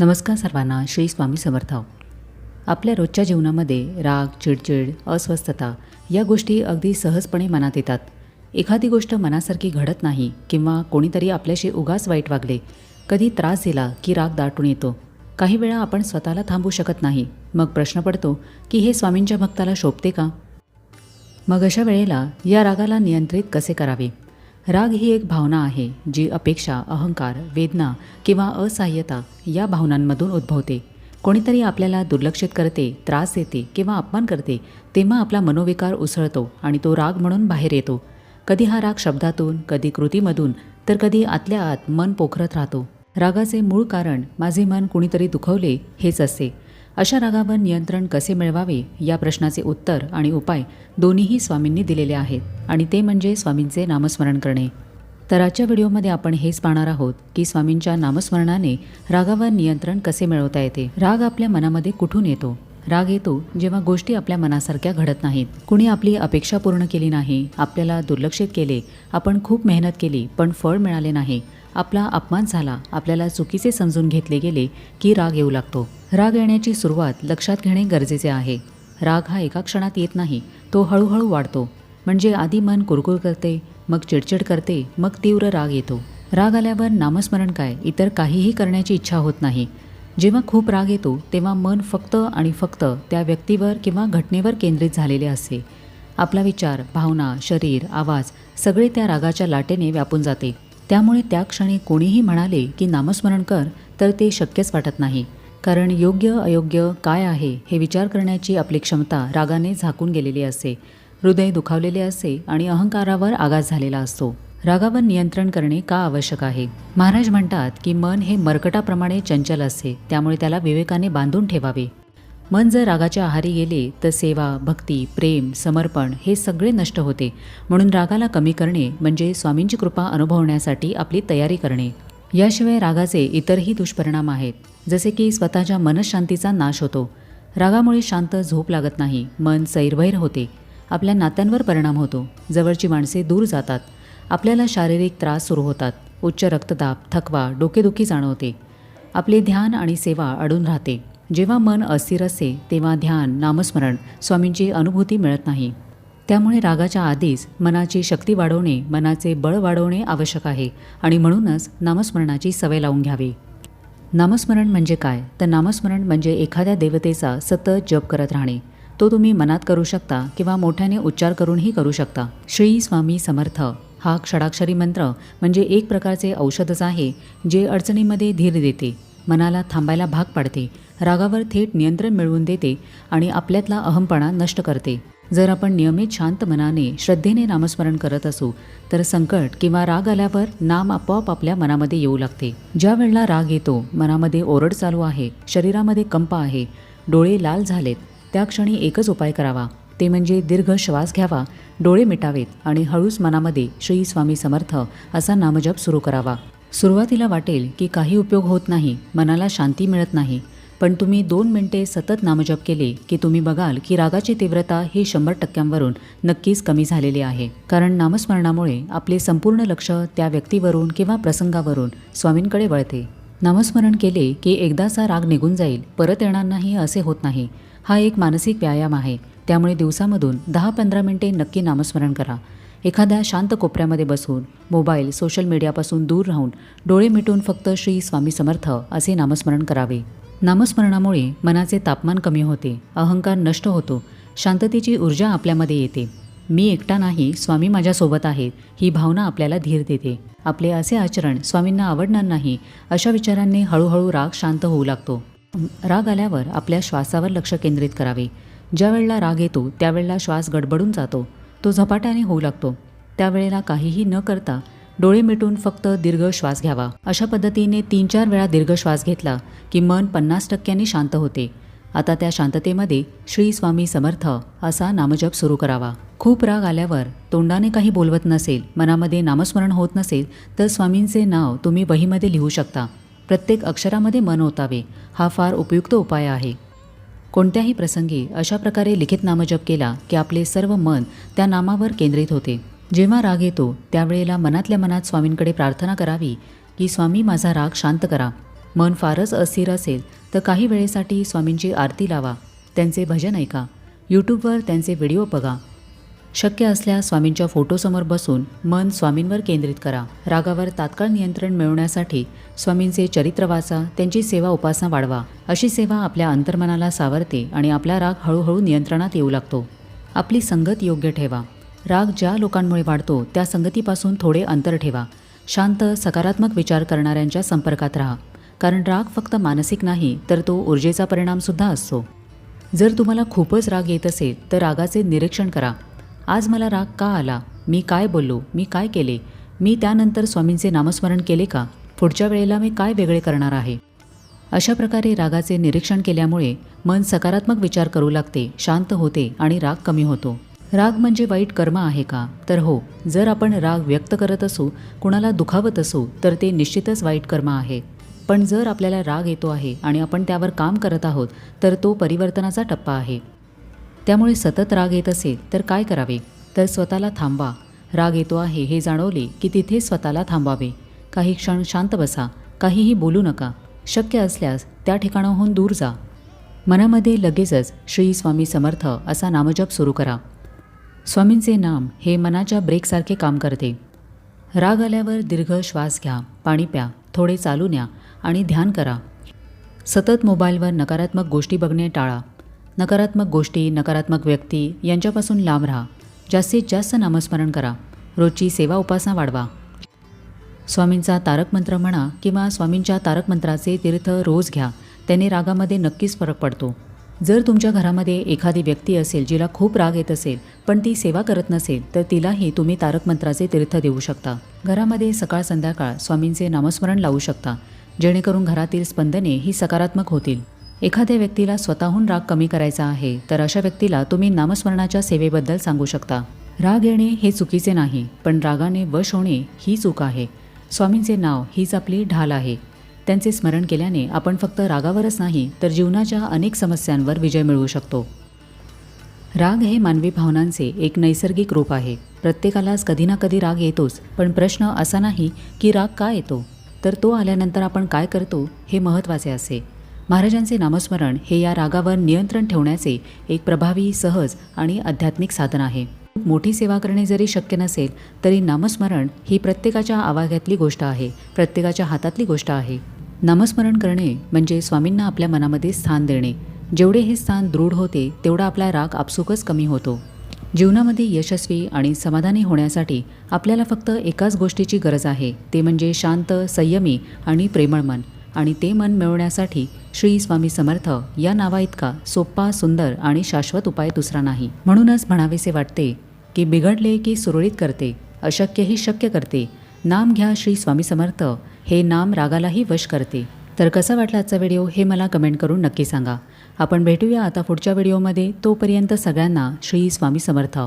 नमस्कार सर्वांना श्री स्वामी समर्थ. आपल्या रोजच्या जीवनामध्ये राग चिडचिड अस्वस्थता या गोष्टी अगदी सहजपणे मनात येतात. एखादी गोष्ट मनासारखी घडत नाही किंवा कोणीतरी आपल्याशी उगाच वाईट वागले कधी त्रास दिला की राग दाटून येतो. काही वेळा आपण स्वतःला थांबू शकत नाही. मग प्रश्न पडतो की हे स्वामींच्या भक्ताला शोभते का? मग अशा वेळेला या रागाला नियंत्रित कसे करावे? राग ही एक भावना आहे जी अपेक्षा अहंकार वेदना किंवा असहाय्यता या भावनांमधून उद्भवते. कोणीतरी आपल्याला दुर्लक्षित करते त्रास देते किंवा अपमान करते तेव्हा आपला मनोविकार उसळतो आणि तो राग म्हणून बाहेर येतो. कधी हा राग शब्दातून कधी कृतीमधून तर कधी आतल्या आत मन पोखरत राहतो. रागाचे मूळ कारण माझे मन कुणीतरी दुखवले हेच असते. अशा रागावर नियंत्रण कसे मिळवावे या प्रश्नाचे उत्तर आणि उपाय दोन्हीही स्वामींनी दिलेले आहेत आणि ते म्हणजे स्वामींचे नामस्मरण करणे. तर आजच्या व्हिडिओमध्ये आपण हेच पाहणार आहोत की स्वामींच्या नामस्मरणाने रागावर नियंत्रण कसे मिळवता येते. राग आपल्या मनामध्ये कुठून येतो? राग येतो जेव्हा गोष्टी आपल्या मनासारख्या घडत नाहीत. कुणी आपली अपेक्षा पूर्ण केली नाही आपल्याला दुर्लक्षित केले आपण खूप मेहनत केली पण फळ मिळाले नाही आपला अपमान झाला. आपल्याला चुकीचे समजून घेतले गेले की राग येऊ लागतो. राग येण्याची सुरुवात लक्षात घेणे गरजेचे आहे. राग हा एका क्षणात येत नाही तो हळूहळू वाढतो. म्हणजे आधी मन कुरकुर करते मग चिडचिड करते मग तीव्र राग येतो. राग आल्यावर नामस्मरण काय? इतर काहीही करण्याची इच्छा होत नाही. जेव्हा खूप राग येतो तेव्हा मन फक्त आणि फक्त त्या व्यक्तीवर किंवा घटनेवर केंद्रित झालेले असते. आपला विचार भावना शरीर आवाज सगळे त्या रागाच्या लाटेने व्यापून जाते. त्यामुळे त्या क्षणी कोणीही म्हणाले की नामस्मरण कर तर ते शक्यच वाटत नाही. कारण योग्य अयोग्य काय आहे हे विचार करण्याची आपली क्षमता रागाने झाकून गेलेली असे. हृदय दुखावलेले असे आणि अहंकारावर आघात झालेला असतो. रागावर नियंत्रण करणे का आवश्यक आहे? महाराज म्हणतात की मन हे मरकटाप्रमाणे चंचल असते त्यामुळे त्याला विवेकाने बांधून ठेवावे. मन जर रागाच्या आहारी गेले तर सेवा भक्ती प्रेम समर्पण हे सगळे नष्ट होते. म्हणून रागाला कमी करणे म्हणजे स्वामींची कृपा अनुभवण्यासाठी आपली तयारी करणे. याशिवाय रागाचे इतरही दुष्परिणाम आहेत जसे की स्वतःच्या मनशांतीचा नाश होतो. रागामुळे शांत झोप लागत नाही मन सैरभैर होते. आपल्या नात्यांवर परिणाम होतो जवळची माणसे दूर जातात. आपल्याला शारीरिक त्रास सुरू होतात उच्च रक्तदाब थकवा डोकेदुखी जाणवते. आपले ध्यान आणि सेवा अडून राहते. जेव्हा मन अस्थिर असते तेव्हा ध्यान नामस्मरण स्वामींची अनुभूती मिळत नाही. त्यामुळे रागाच्या आधीच मनाची शक्ती वाढवणे मनाचे बळ वाढवणे आवश्यक आहे आणि म्हणूनच नामस्मरणाची सवय लावून घ्यावी. नामस्मरण म्हणजे काय? तर नामस्मरण म्हणजे एखाद्या देवतेचा सतत जप करत राहणे. तो तुम्ही मनात करू शकता किंवा मोठ्याने उच्चार करूनही करू शकता. श्री स्वामी समर्थ हा षडाक्षरी मंत्र म्हणजे एक प्रकारचे औषधच आहे जे अडचणीमध्ये धीर देते. मनाला थांबायला भाग पाडते. रागावर थेट नियंत्रण मिळवून देते आणि आपल्यातला अहमपणा नष्ट करते. जर आपण नियमित शांत मनाने श्रद्धेने नामस्मरण करत असू तर संकट किंवा राग आल्यावर नाम आपोआप आपल्या मनामध्ये येऊ लागते. ज्या वेळेला राग येतो मनामध्ये ओरड चालू आहे शरीरामध्ये कंप आहे डोळे लाल झालेत त्या क्षणी एकच उपाय करावा. ते म्हणजे दीर्घ श्वास घ्यावा डोळे मिटावेत आणि हळूच मनामध्ये श्री स्वामी समर्थ असा नामजप सुरू करावा. सुरुवातीला वाटेल की काही उपयोग होत नाही मनाला शांती मिळत नाही. पण तुम्ही दोन मिनटे सतत नामजप केले की तुम्ही बघाल की रागाची तीव्रता ही शंभर टक्क्यांवरून नक्कीच कमी झालेली आहे. कारण नामस्मरणामुळे आपले संपूर्ण लक्ष त्या व्यक्तीवरून किंवा प्रसंगावरून स्वामींकडे वळते. नामस्मरण केले की एकदाचा राग निघून जाईल परत येणार नाही असे होत नाही. हा एक मानसिक व्यायाम आहे. त्यामुळे दिवसामधून दहा पंधरा मिनटे नक्की नामस्मरण करा. एखाद्या शांत कोपऱ्यामध्ये बसून मोबाईल सोशल मीडियापासून दूर राहून डोळे मिटून फक्त श्री स्वामी समर्थ असे नामस्मरण करावे. नामस्मरणामुळे मनाचे तापमान कमी होते अहंकार नष्ट होतो शांततेची ऊर्जा आपल्यामध्ये येते. मी एकटा नाही स्वामी माझ्यासोबत आहेत ही भावना आपल्याला धीर देते. आपले असे आचरण स्वामींना आवडणार नाही अशा विचारांनी हळूहळू राग शांत होऊ लागतो. राग आल्यावर आपल्या श्वासावर लक्ष केंद्रित करावे. ज्या वेळेला राग येतो त्यावेळेला श्वास गडबडून जातो. तो झपाट्याने होऊ लागतो. त्यावेळेला काहीही न करता डोळे मिटून फक्त दीर्घ श्वास घ्यावा. अशा पद्धतीने तीन चार वेळा दीर्घ श्वास घेतला की मन पन्नास टक्क्यांनी शांत होते. आता त्या शांततेमध्ये श्री स्वामी समर्थ असा नामजप सुरू करावा. खूप राग आल्यावर तोंडाने काही बोलवत नसेल मनामध्ये नामस्मरण होत नसेल तर स्वामींचे नाव तुम्ही वहीमध्ये लिहू शकता. प्रत्येक अक्षरामध्ये मन ओतावे. हा फार उपयुक्त उपाय आहे. कोणत्याही प्रसंगी अशा प्रकारे लिखित नामजप केला की आपले सर्व मन त्या नामावर केंद्रित होते. जेव्हा राग येतो त्यावेळेला मनातल्या मनात स्वामींकडे प्रार्थना करावी की स्वामी माझा राग शांत करा. मन फारच अस्थिर असेल तर काही वेळेसाठी स्वामींची आरती लावा. त्यांचे भजन ऐका. यूट्यूबवर त्यांचे व्हिडिओ बघा. शक्य असल्यास स्वामींच्या फोटोसमोर बसून मन स्वामींवर केंद्रित करा. रागावर तात्काळ नियंत्रण मिळवण्यासाठी स्वामींचे चरित्र वाचा त्यांची सेवा उपासना वाढवा. अशी सेवा आपल्या अंतर्मनाला सावरते आणि आपला राग हळूहळू नियंत्रणात येऊ लागतो. आपली संगत योग्य ठेवा. राग ज्या लोकांमुळे वाढतो त्या संगतीपासून थोडे अंतर ठेवा. शांत सकारात्मक विचार करणाऱ्यांच्या संपर्कात राहा. कारण राग फक्त मानसिक नाही तर तो ऊर्जेचा परिणामसुद्धा असतो. जर तुम्हाला खूपच राग येत असेल तर रागाचे निरीक्षण करा. आज मला राग का आला? मी काय बोललो? मी काय केले? मी त्यानंतर स्वामींचे नामस्मरण केले का? पुढच्या वेळेला मी काय वेगळे करणार आहे? अशा प्रकारे रागाचे निरीक्षण केल्यामुळे मन सकारात्मक विचार करू लागते शांत होते आणि राग कमी होतो. राग म्हणजे वाईट कर्म आहे का? तर हो जर आपण राग व्यक्त करत असू कुणाला दुखावत असू तर ते निश्चितच वाईट कर्म आहे. पण जर आपल्याला राग येतो आहे आणि आपण त्यावर काम करत आहोत तर तो परिवर्तनाचा टप्पा आहे. त्यामुळे सतत राग येत असेल तर काय करावे? तर स्वतःला थांबा राग येतो आहे हे जाणवले की तिथे स्वतःला थांबावे. काही क्षण शांत बसा. काहीही बोलू नका. शक्य असल्यास त्या ठिकाणाहून दूर जा. मनामध्ये लगेचच श्री स्वामी समर्थ असा नामजप सुरू करा. स्वामींचे नाम हे मनाच्या ब्रेकसारखे काम करते. राग आल्यावर दीर्घ श्वास घ्या पाणी प्या थोडे चालू न्या आणि ध्यान करा. सतत मोबाईलवर नकारात्मक गोष्टी बघणे टाळा. नकारात्मक गोष्टी नकारात्मक व्यक्ती यांच्यापासून लांब राहा. जास्तीत जास्त नामस्मरण करा. रोजची सेवा उपासना वाढवा. स्वामींचा तारक मंत्र म्हणा किंवा स्वामींच्या तारक मंत्राचे तीर्थ रोज घ्या. त्याने रागामध्ये नक्कीच फरक पडतो. जर तुमच्या घरामध्ये एखादी व्यक्ती असेल जिला खूप राग येत असेल पण ती सेवा करत नसेल तर तिलाही तुम्ही तारक मंत्राचे तीर्थ देऊ शकता. घरामध्ये सकाळ संध्याकाळ स्वामींचे नामस्मरण लावू शकता. जेणेकरून घरातील स्पंदने ही सकारात्मक होतील. एखाद्या व्यक्तीला स्वतःहून राग कमी करायचा आहे तर अशा व्यक्तीला तुम्ही नामस्मरणाच्या सेवेबद्दल सांगू शकता. राग येणे हे चुकीचे नाही पण रागाने वश होणे ही चूक आहे. स्वामींचे नाव हीच आपली ढाल आहे. त्यांचे स्मरण केल्याने आपण फक्त रागावरच नाही तर जीवनाच्या अनेक समस्यांवर विजय मिळवू शकतो. राग हे मानवी भावनांचे एक नैसर्गिक रूप आहे. प्रत्येकालाच कधी ना कधी राग येतोच पण प्रश्न असा नाही की राग का येतो? तर तो आल्यानंतर आपण काय करतो हे महत्त्वाचे असे. महाराजांचे नामस्मरण हे या रागावर नियंत्रण ठेवण्याचे एक प्रभावी सहज आणि आध्यात्मिक साधन आहे. मोठी सेवा करणे जरी शक्य नसेल तरी नामस्मरण ही प्रत्येकाच्या आवाक्यातली गोष्ट आहे प्रत्येकाच्या हातातली गोष्ट आहे. नामस्मरण करणे म्हणजे स्वामींना आपल्या मनामध्ये स्थान देणे. जेवढे हे स्थान दृढ होते तेवढा आपला राग आपसुकच कमी होतो. जीवनामध्ये यशस्वी आणि समाधानी होण्यासाठी आपल्याला फक्त एकाच गोष्टीची गरज आहे ते म्हणजे शांत संयमी आणि प्रेमळ मन. आणि ते मन मिळवण्यासाठी श्री स्वामी समर्थ या नावाइतका सोप्पा सुंदर आणि शाश्वत उपाय दुसरा नाही. म्हणूनच म्हणावेसे वाटते की बिघडले की सुरळीत करते अशक्यही शक्य करते. नाम घ्या श्री स्वामी समर्थ हे नाम रागालाही वश करते. तर कसा वाटला आजचा व्हिडिओ हे मला कमेंट करून नक्की सांगा. आपण भेटूया आता पुढच्या व्हिडिओमध्ये. तोपर्यंत सगळ्यांना श्री स्वामी समर्थ.